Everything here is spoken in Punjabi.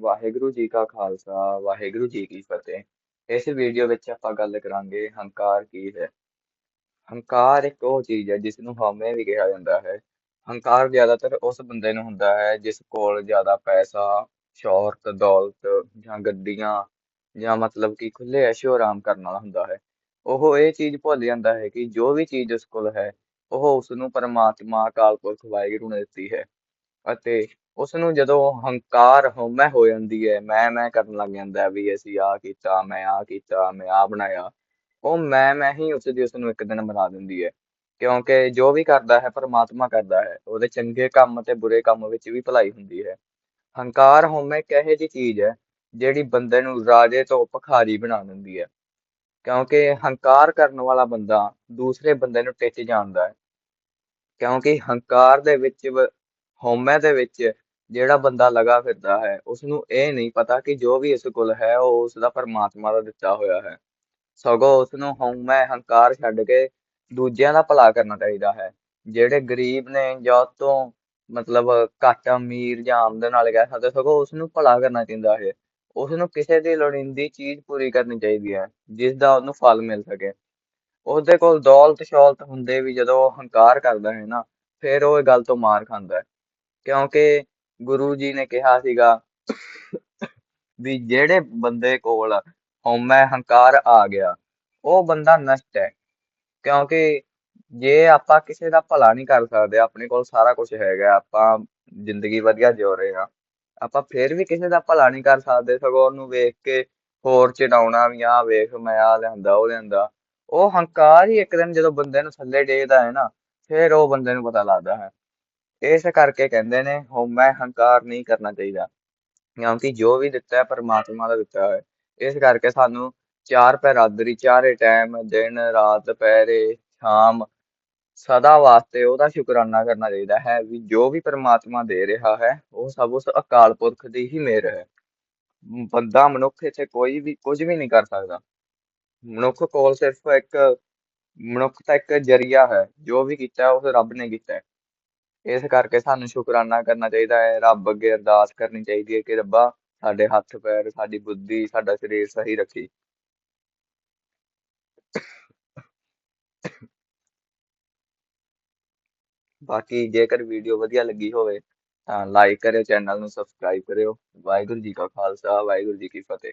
ਵਾਹਿਗੁਰੂ ਜੀ ਕਾ ਖਾਲਸਾ, ਵਾਹਿਗੁਰੂ ਜੀ ਕੀ ਫਤਿਹ। ਇਸ ਵੀਡੀਓ ਵਿੱਚ ਆਪਾਂ ਗੱਲ ਕਰਾਂਗੇ ਹੰਕਾਰ ਕੀ ਹੈ। ਹੰਕਾਰ ਇੱਕ ਉਹ ਚੀਜ਼ ਹੈ ਜਿਸ ਨੂੰ ਹਉਮੈ ਵੀ ਕਿਹਾ ਜਾਂਦਾ ਹੈ। ਹੰਕਾਰ ਜ਼ਿਆਦਾਤਰ ਉਸ ਬੰਦੇ ਨੂੰ ਹੁੰਦਾ ਹੈ ਜਿਸ ਕੋਲ ਜ਼ਿਆਦਾ ਪੈਸਾ, ਸ਼ੌਹਰਤ, ਦੌਲਤ ਜਾਂ ਗੱਡੀਆਂ ਜਾਂ ਮਤਲਬ ਕਿ ਖੁੱਲੇ ਐਸ਼ੋ ਆਰਾਮ ਕਰਨ ਵਾਲਾ ਹੁੰਦਾ ਹੈ। ਉਹ ਇਹ ਚੀਜ਼ ਭੁੱਲ ਜਾਂਦਾ ਹੈ ਕਿ ਜੋ ਵੀ ਚੀਜ਼ ਉਸ ਕੋਲ ਹੈ, ਉਹ ਉਸ ਨੂੰ ਪਰਮਾਤਮਾ ਅਕਾਲ ਪੁਰਖ ਵਾਹਿਗੁਰੂ ਨੇ ਦਿੱਤੀ ਹੈ। ਅਤੇ ਉਸ ਜਦੋਂ ਹੰਕਾਰ ਹਉਮੈ ਹੋ ਜਾਂਦੀ ਹੈ ਮੈਂ ਮੈਂ ਕਰਨ ਲੱਗ ਜਾਂਦਾ ਵੀ ਅਸੀਂ ਆਹ ਕੀਤਾ, ਮੈਂ ਆਹ ਕੀਤਾ, ਮੈਂ ਆਹ ਬਣਾਇਆ, ਉਹ ਮੈਂ ਮੈਂ ਹੀ ਉਸ ਦੀ ਉਸ ਨੂੰ ਇੱਕ ਦਿਨ ਬਣਾ ਦਿੰਦੀ ਹੈ ਕਿਉਂਕਿ ਜੋ ਵੀ ਕਰਦਾ ਹੈ, ਪਰਮਾਤਮਾ ਕਰਦਾ ਹੈ, ਉਹਦੇ ਚੰਗੇ ਕੰਮ ਤੇ ਬੁਰੇ ਕੰਮ ਵਿੱਚ ਵੀ ਭਲਾਈ ਹੁੰਦੀ ਹੈ। ਹੰਕਾਰ ਹਉਮੈ ਇੱਕ ਇਹੋ ਜਿਹੀ ਚੀਜ਼ ਹੈ, ਜਿਹੜੀ ਬੰਦੇ ਨੂੰ ਰਾਜੇ ਤੋਂ ਭਖਾਰੀ ਬਣਾ ਦਿੰਦੀ ਹੈ। ਕਿਉਂਕਿ ਹੰਕਾਰ ਕਰਨ ਵਾਲਾ ਬੰਦਾ ਦੂਸਰੇ ਬੰਦੇ ਨੂੰ ਟਿੱਚ ਜਾਣਦਾ ਹੈ। ਕਿਉਂਕਿ ਹੰਕਾਰ ਦੇ ਵਿੱਚ ਹਉਮੈ ਦੇ ਵਿੱਚ ਜਿਹੜਾ ਬੰਦਾ ਲਗਾ ਫਿਰਦਾ ਹੈ ਉਸ ਨੂੰ ਇਹ ਨਹੀਂ ਪਤਾ ਕਿ ਜੋ ਵੀ ਇਸ ਕੋਲ ਹੈ, ਉਹ ਉਸ ਦਾ ਪਰਮਾਤਮਾ ਦਾ ਦਿੱਤਾ ਹੋਇਆ ਹੈ। ਸਗੋਂ ਉਸ ਨੂੰ ਹਉਮੈ ਹੰਕਾਰ ਛੱਡ ਕੇ ਦੂਜਿਆਂ ਦਾ ਭਲਾ ਕਰਨਾ ਚਾਹੀਦਾ ਹੈ, ਜਿਹੜੇ ਗਰੀਬ ਨੇ ਜਾਂ ਤੋਂ ਮਤਲਬ ਘੱਟ ਅਮੀਰ ਜਾਂ ਆਮਦਨ ਵਾਲੇ ਕਹਿ ਸਕਦੇ, ਸਗੋਂ ਉਸ ਨੂੰ ਭਲਾ ਕਰਨਾ ਚਾਹੀਦਾ ਹੈ। ਉਸ ਨੂੰ ਕਿਸੇ ਦੀ ਲੋੜੀਂਦੀ ਚੀਜ਼ ਪੂਰੀ ਕਰਨੀ ਚਾਹੀਦੀ ਹੈ, ਜਿਸ ਦਾ ਉਹਨੂੰ ਫਲ ਮਿਲ ਸਕੇ। ਉਹਦੇ ਕੋਲ ਦੌਲਤ ਸ਼ੌਲਤ ਹੁੰਦੇ ਵੀ ਜਦੋਂ ਉਹ ਹੰਕਾਰ ਕਰਦਾ ਹੈ ਨਾ, ਫਿਰ ਉਹ ਇਹ ਗੱਲ ਤੋਂ ਮਾਰ ਖਾਂਦਾ ਹੈ। ਕਿਉਂਕਿ ਗੁਰੂ ਜੀ ਨੇ ਕਿਹਾ ਸੀਗਾ ਵੀ ਜਿਹੜੇ ਬੰਦੇ ਕੋਲ ਹਉਮੈ ਹੰਕਾਰ ਆ ਗਿਆ, ਉਹ ਬੰਦਾ ਨਸ਼ਟ ਹੈ। ਕਿਉਂਕਿ ਜੇ ਆਪਾਂ ਕਿਸੇ ਦਾ ਭਲਾ ਨਹੀਂ ਕਰ ਸਕਦੇ, ਆਪਣੇ ਕੋਲ ਸਾਰਾ ਕੁਝ ਹੈਗਾ, ਆਪਾਂ ਜ਼ਿੰਦਗੀ ਵਧੀਆ ਜਿਉ ਰਹੇ ਹਾਂ, ਆਪਾਂ ਫੇਰ ਵੀ ਕਿਸੇ ਦਾ ਭਲਾ ਨਹੀਂ ਕਰ ਸਕਦੇ, ਸਗੋਂ ਉਹਨੂੰ ਵੇਖ ਕੇ ਹੋਰ ਚਿੜਾਉਣਾ ਵੀ ਆ ਵੇਖ ਮੈਂ ਆ ਲਿਆਂਦਾ, ਉਹ ਲਿਆਂਦਾ। ਉਹ ਹੰਕਾਰ ਹੀ ਇੱਕ ਦਿਨ ਜਦੋਂ ਬੰਦੇ ਨੂੰ ਥੱਲੇ ਡੇਗਦਾ ਹੈ ਨਾ, ਫੇਰ ਉਹ ਬੰਦੇ ਨੂੰ ਪਤਾ ਲੱਗਦਾ ਹੈ। ਇਸ ਕਰਕੇ ਕਹਿੰਦੇ ਨੇ ਹਉਮੈ ਹੰਕਾਰ ਨਹੀਂ ਕਰਨਾ ਚਾਹੀਦਾ। ਕਿਉਂਕਿ ਜੋ ਵੀ ਦਿੱਤਾ ਹੈ, ਪਰਮਾਤਮਾ ਦਾ ਦਿੱਤਾ ਹੈ। ਇਸ ਕਰਕੇ ਸਾਨੂੰ ਚਾਰ ਪਹਿਰਾਦਰੀ ਚਾਰੇ ਟਾਈਮ ਦਿਨ, ਰਾਤ, ਦੁਪਹਿਰੇ, ਸ਼ਾਮ, ਸਦਾ ਵਾਸਤੇ ਉਹਦਾ ਸ਼ੁਕਰਾਨਾ ਕਰਨਾ ਚਾਹੀਦਾ ਹੈ ਵੀ ਜੋ ਵੀ ਪਰਮਾਤਮਾ ਦੇ ਰਿਹਾ ਹੈ, ਉਹ ਸਭ ਉਸ ਅਕਾਲ ਪੁਰਖ ਦੀ ਹੀ ਮਿਹਰ ਹੈ। ਬੰਦਾ ਮਨੁੱਖ ਇੱਥੇ ਕੋਈ ਵੀ, ਕੁਝ ਵੀ ਨਹੀਂ ਕਰ ਸਕਦਾ। ਮਨੁੱਖ ਕੋਲ ਸਿਰਫ ਇੱਕ, ਮਨੁੱਖ ਤਾਂ ਇੱਕ ਜਰੀਆ ਹੈ। ਜੋ ਵੀ ਕੀਤਾ, ਉਸ ਰੱਬ ਨੇ ਕੀਤਾ ਹੈ। ਇਸ ਕਰਕੇ ਸਾਨੂੰ ਸ਼ੁਕਰਾਨਾ ਕਰਨਾ ਚਾਹੀਦਾ ਹੈ। ਰੱਬ ਅੱਗੇ ਅਰਦਾਸ ਕਰਨੀ ਚਾਹੀਦੀ ਹੈ ਕਿ ਰੱਬਾ ਸਾਡੇ ਹੱਥ, ਪੈਰ, ਸਾਡੀ ਬੁੱਧੀ, ਸਾਡਾ ਸਰੀਰ ਸਹੀ ਰੱਖੀ। ਬਾਕੀ ਜੇਕਰ ਵੀਡੀਓ ਵਧੀਆ ਲੱਗੀ ਹੋਵੇ ਤਾਂ ਲਾਈਕ ਕਰਿਓ, ਚੈਨਲ ਨੂੰ ਸਬਸਕ੍ਰਾਈਬ ਕਰਿਓ। ਵਾਹਿਗੁਰੂ ਜੀ ਕਾ ਖਾਲਸਾ, ਵਾਹਿਗੁਰੂ ਜੀ ਕੀ ਫਤਿਹ।